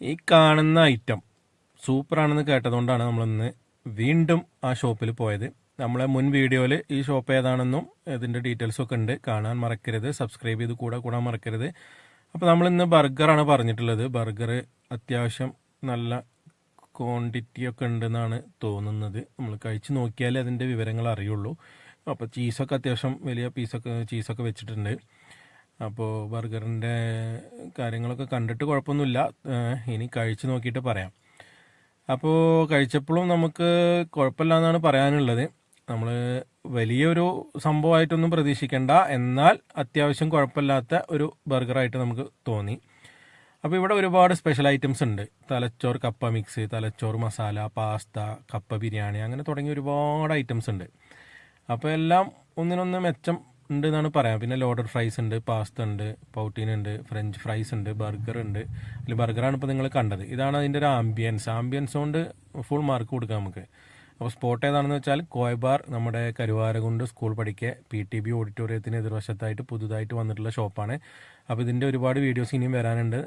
ഈ കാണുന്ന ഐറ്റം സൂപ്പറാണെന്ന് കേട്ടതുകൊണ്ടാണ് നമ്മളിന്ന് വീണ്ടും ആ ഷോപ്പിൽ പോയത്. നമ്മളെ മുൻ വീഡിയോയിൽ ഈ ഷോപ്പ് ഏതാണെന്നും ഇതിന്റെ ഡീറ്റെയിൽസൊക്കെ ഉണ്ട്. കാണാൻ മറക്കരുത്. സബ്സ്ക്രൈബ് ചെയ്ത് കൂടെ കൂടാൻ മറക്കരുത്. അപ്പോൾ നമ്മളിന്ന് ബർഗറാണ് പറഞ്ഞിട്ടുള്ളത്. ബർഗർ അത്യാവശ്യം നല്ല ക്വാണ്ടിറ്റി ഒക്കെ ഉണ്ടെന്നാണ് തോന്നുന്നത്. നമ്മൾ കഴിച്ച് നോക്കിയാലേ അതിന്റെ വിവരങ്ങൾ അറിയുള്ളൂ. അപ്പോൾ ചീസൊക്കെ അത്യാവശ്യം വലിയ പീസൊക്കെ ചീസൊക്കെ വെച്ചിട്ടുണ്ട്. അപ്പോൾ ബർഗറിന്റെ കാര്യങ്ങളൊക്കെ കണ്ടിട്ട് കുഴപ്പമൊന്നുമില്ല. ഇനി കഴിച്ച് നോക്കിയിട്ട് പറയാം. അപ്പോൾ കഴിച്ചപ്പോഴും നമുക്ക് കുഴപ്പമില്ല എന്നാണ് പറയാനുള്ളത്. നമ്മൾ വലിയൊരു സംഭവമായിട്ടൊന്നും പ്രതീക്ഷിക്കേണ്ട. എന്നാൽ അത്യാവശ്യം കുഴപ്പമില്ലാത്ത ഒരു ബർഗറായിട്ട് നമുക്ക് തോന്നി. അപ്പോൾ ഇവിടെ ഒരുപാട് സ്പെഷ്യൽ ഐറ്റംസ് ഉണ്ട്. തലച്ചോർ കപ്പ മിക്സ് തലച്ചോർ മസാല പാസ്ത കപ്പ ബിരിയാണി അങ്ങനെ തുടങ്ങിയ ഒരുപാട് ഐറ്റംസ് ഉണ്ട്. അപ്പോൾ എല്ലാം ഒന്നിനൊന്ന് മെച്ചം ഉണ്ട് എന്നാണ് പറയാം. പിന്നെ ലോഡർ ഫ്രൈസ് ഉണ്ട് പാസ്ത ഉണ്ട് പൗട്ടീൻ ഉണ്ട് ഫ്രഞ്ച് ഫ്രൈസ് ഉണ്ട് ബർഗർ ഉണ്ട്. അതിൽ ബർഗറാണ് ഇപ്പോൾ നിങ്ങൾ കണ്ടത്. ഇതാണ് അതിന്റെ ഒരു ആംബിയൻസ് ആംബിയൻസ് കൊണ്ട് ഫുൾ മാർക്ക് കൊടുക്കാം നമുക്ക്. അപ്പോൾ സ്പോട്ട് ഏതാണെന്ന് വെച്ചാൽ കോയബാർ നമ്മുടെ കരുവാരകുണ്ട് സ്കൂൾ പഠിക്കുക പി ടി ബി ഓഡിറ്റോറിയത്തിന് എതിർവശത്തായിട്ട് പുതുതായിട്ട് വന്നിട്ടുള്ള ഷോപ്പാണ് അപ്പോൾ ഇതിന്റെ ഒരുപാട് വീഡിയോസ് ഇനിയും വരാനുണ്ട്.